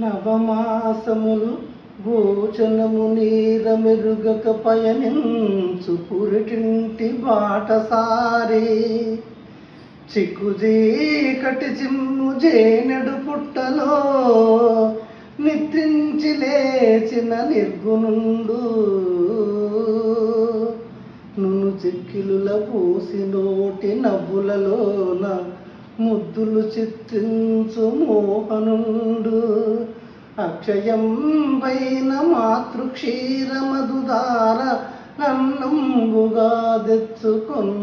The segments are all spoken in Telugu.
నవమాసములు భోజనము నీర మెరుగక పయనించు పురిటింటి బాటసారి. చిక్కుజీకటి చిమ్ము జేనెడు పుట్టలో నిద్రించి లేచిన నిర్గుణుండు నును చిక్కిలుల పూసి నోటి నవ్వులలోన ముద్దులు చిత్తించు మోహనుండు. అక్షయంబైన మాతృక్షీరమధుదార నన్నంబుగా తెచ్చుకొన్నయతిథి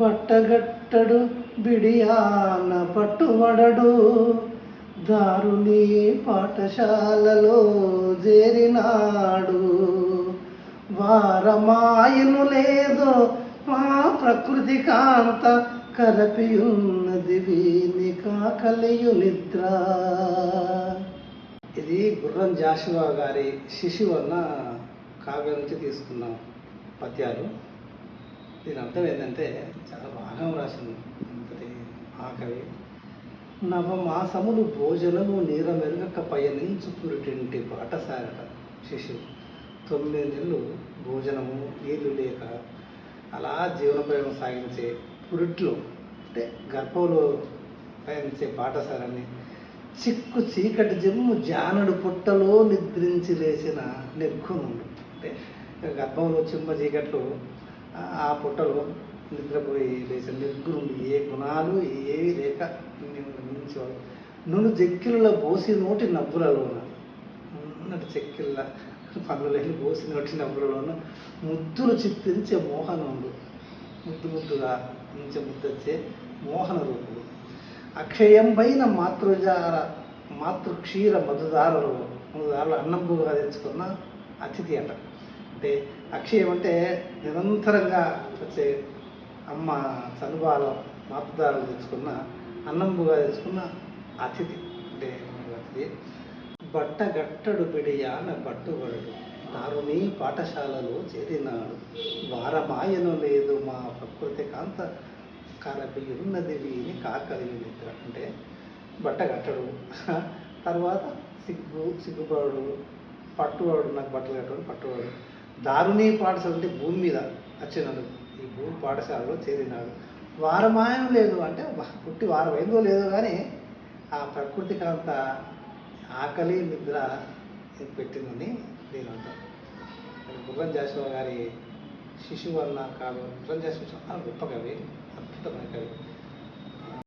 బట్టగట్టడు బిడియాన పట్టుబడడు. దారుని పాఠశాలలో చేరినాడు వారమాయను లేదో మా ప్రకృతి కాంత కలపియున్నది వీని కాకలియు నిద్ర. ఇది గుర్రం జాషువా గారి శిశువు అన్న కావ్యం నుంచి తీసుకున్నాం పద్యాలు. దీని అర్థం ఏంటంటే చాలా బాగా రాసింది. అంతటి ఆ కవి నవమాసములు భోజనము నీర మెరుగక పయనించు పురిటింటి బాటసారట శిశువు. తొమ్మిది నెలలు భోజనము నీళ్ళు లేక అలా జీవన ప్రేమ సాగించే పురిట్లు అంటే గర్భంలో పయనించే పాఠశాలని చిక్కు చీకటి జమ్ము జానడు పుట్టలో నిద్రించి లేచిన నిర్గుణుడు అంటే గర్భంలో చిమ్మ చీకట్లు ఆ- పుట్టలో నిద్రపోయి లేచిన నిర్గుణుడు ఏ గుణాలు ఏవి లేక మించేవాడు నును చెక్కిళ్ళ పోసి నోటి నవ్వులలోన. ఉన్నటి చెక్కిళ్ళ పనులు లేని బోసి నోటి నవ్వులలోన ముద్దులు చిత్తించే మోహనుడు ముద్దు ముద్దుగా నుంచి ముద్దొచ్చే మోహన రూపుడు అక్షయం పైన మాతృజార మాతృక్షీర మధుదారులు మధుదారులు అన్నంబుగా తెచ్చుకున్న అతిథి అట. అంటే అక్షయం అంటే నిరంతరంగా వచ్చే అమ్మ చనుబాలం మాతృదారులు తెచ్చుకున్న అన్నంబుగా తెచ్చుకున్న అతిథి. అంటే అతిథి. బట్టగట్టడు బిడియాన పట్టుబడు దారుని పాఠశాలలో చేరినాడు. వారమాయను లేదు మా ప్రకృతి కాంత కరపి ఉన్నది వీని కాకలి నిద్ర. అంటే బట్టగట్టడు. తర్వాత సిగ్గు సిగ్గుపడు పట్టువాడు నాకు బట్టలు కట్టడు పట్టువాడు దారుణి పాఠశాల అంటే భూమి మీద వచ్చినాడు ఈ భూమి పాఠశాలలో చేరినాడు. వారమాయం లేదు అంటే పుట్టి వారమైందో లేదో కానీ ఆ ప్రకృతి కాంత ఆకలి నిద్ర పెట్టిందని దీని అంటాను. గుర్రం జాషువా గారి శిశువు అన్న కాదు గుర్రం జాషువా చాలా గొప్ప కవి అద్భుతమైన కవి.